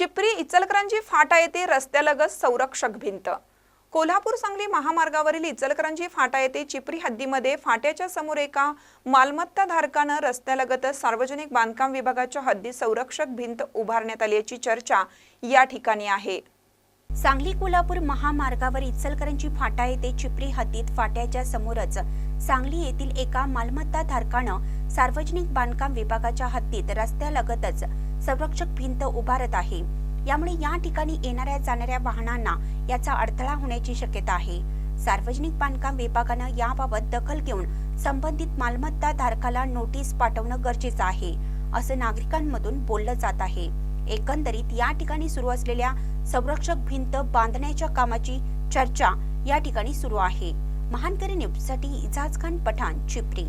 चिपरी इचलकरंजी फाटा येथे रस्त्यालगत संरक्षक भिंत. कोल्हापूर सांगली महामार्गावरील इचलकरंजी फाटा येथे चिपरी हद्दीमध्ये फाट्याच्या समोर एका मालमत्ता धारकानं रस्त्यालगतच सार्वजनिक बांधकाम विभागाच्या हद्दीत संरक्षक भिंत उभारण्यात आल्याची चर्चा या ठिकाणी आहे. सांगली कोल्हापूर महामार्गावर इचलकरंजी फाटा येथे चिपरी हद्दीत फाट्याच्या समोरच सांगली येथील एका मालमत्ता धारकानं सार्वजनिक बांधकाम विभागाच्या हद्दीत रस्त्यालगतच संरक्षक भिंत उभारत आहे. यामुळे या ठिकाणी येणाऱ्या जाणाऱ्या वाहनांना याचा अडथळा होण्याची शक्यता आहे. सार्वजनिक बांधकाम विभागानं याबाबत दखल घेऊन संबंधित मालमत्ता धारकाला नोटीस पाठवणं गरजेचं आहे असं नागरिकांमधून बोललं जात आहे. एकंदरीत या ठिकाणी सुरू असलेल्या संरक्षक भिंत बांधण्याच्या कामाची चर्चा या ठिकाणी सुरू आहे. महानकरी न्यूजसाठी इजाज खान पठाण चिपरी.